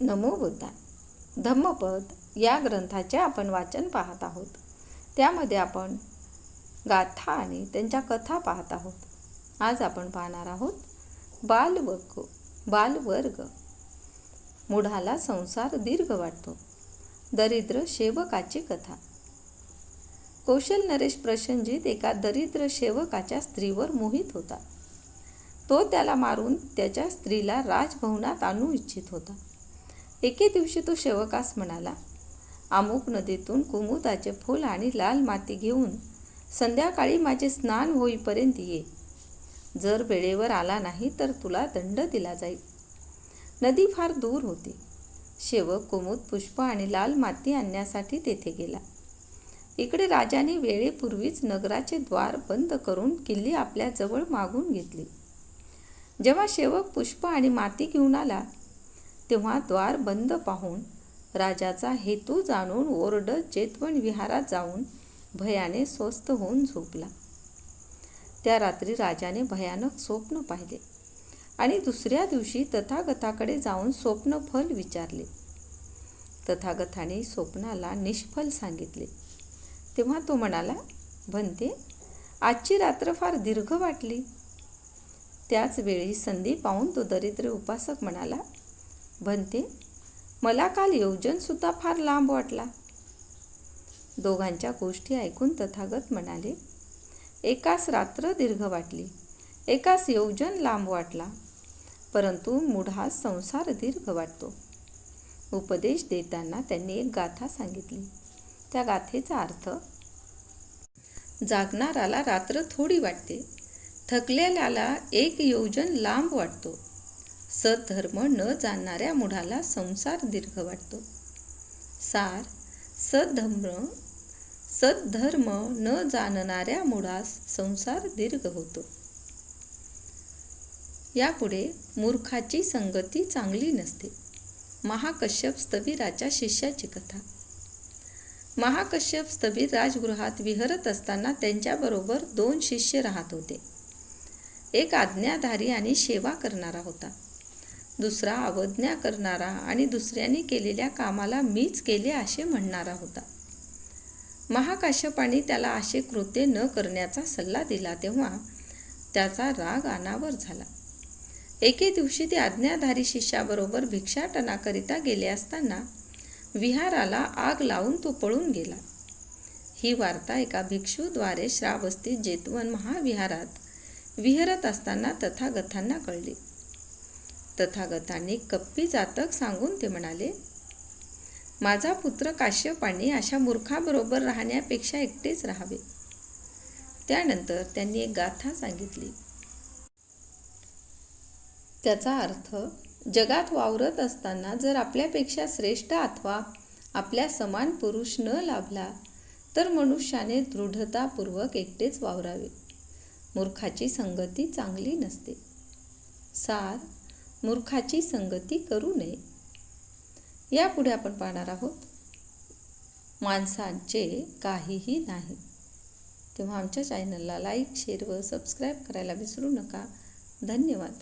नमो बुद्धा. धम्मपद या ग्रंथाचे आपण वाचन पाहत आहोत. त्यामध्ये आपण गाथा आणि त्यांच्या कथा पाहत आहोत. आज आपण पाहणार आहोत बालवर्ग बालवर्ग. मुढाला संसार दीर्घ वाटतो. दरिद्र सेवकाची कथा. कौशल नरेश प्रसंजित एका दरिद्र सेवकाच्या स्त्रीवर मोहित होता. तो त्याला मारून त्याच्या स्त्रीला राजभवनात आणू इच्छित होता. एके दिवशी तो शेवकास म्हणाला अमुक नदीतून कुमुदाचे फूल आणि लाल माती घेऊन संध्याकाळी माझे स्नान होईपर्यंत ये. जर वेळेवर आला नाही तर तुला दंड दिला जाईल. नदी फार दूर होती. शेवक कुमुद पुष्प आणि लाल माती आणण्यासाठी तेथे गेला. इकडे राजाने वेळेपूर्वीच नगराचे द्वार बंद करून किल्ली आपल्याजवळ मागून घेतली. जेव्हा शेवक पुष्प आणि माती घेऊन आला तेव्हा द्वार बंद पाहून राजाचा हेतू जाणून ओरडत चेतवन विहारात जाऊन भयाने स्वस्थ होऊन झोपला. त्या रात्री राजाने भयानक स्वप्न पाहिले आणि दुसऱ्या दिवशी तथागताकडे जाऊन स्वप्नफल विचारले. तथागताने स्वप्नाला निष्फल सांगितले. तेव्हा तो म्हणाला भन्ते आजची रात्र फार दीर्घ वाटली. त्याच वेळी संधी पाहून तो दरिद्र उपासक म्हणाला बनते मला काल योजनसुद्धा फार लांब वाटला. दोघांच्या गोष्टी ऐकून तथागत म्हणाले एकास रात्र दीर्घ वाटली एकास योजन लांब वाटला परंतु मुढास संसार दीर्घ वाटतो. उपदेश देताना त्यांनी एक गाथा सांगितली. त्या गाथेचा अर्थ जागणाराला रात्र थोडी वाटते थकलेल्याला एक योजन लांब वाटतो सद्धर्म न जाणणाऱ्या मुढाला संसार दीर्घ वाटतो. सार सद्धर्म सद्धर्म न जाणणाऱ्या मुळास संसार दीर्घ होतो. यापुढे मूर्खाची संगती चांगली नसते. महाकश्यप स्थविराच्या शिष्याची कथा. महाकश्यप स्थबीर राजगृहात विहरत असताना त्यांच्याबरोबर दोन शिष्य राहत होते. एक आज्ञाधारी आणि सेवा करणारा होता. दुसरा अवज्ञा करणारा आणि दुसऱ्याने केलेल्या कामाला मीच केले असे म्हणणारा होता. महाकाश्यपाने त्याला असे कृत्य न करण्याचा सल्ला दिला तेव्हा त्याचा राग अनावर झाला. एके दिवशी ते आज्ञाधारी शिष्याबरोबर भिक्षाटनाकरिता गेले असताना विहाराला आग लावून तो पळून गेला. ही वार्ता एका भिक्षूद्वारे श्रावस्ती जेतवन महाविहारात विहरत असताना तथागतांना कळली. तथागतांनी कप्पी जातक सांगून ते म्हणाले माझा पुत्र काश्यपाने अशा मूर्खाबरोबर राहण्यापेक्षा एकटेच राहावे. त्यानंतर त्यांनी एक गाथा सांगितली. त्याचा अर्थ जगात वावरत असताना जर आपल्यापेक्षा श्रेष्ठ अथवा आपल्या समान पुरुष न लाभला तर मनुष्याने दृढतापूर्वक एकटेच वावरावे. मूर्खाची संगती चांगली नसते. सार मूर्खाची संगती करू नये. यापुढे आपण पाहणार आहोत माणसांचे काहीही नाही. तेव्हा आमच्या चॅनलला लाईक शेअर व सबस्क्राईब करायला विसरू नका. धन्यवाद.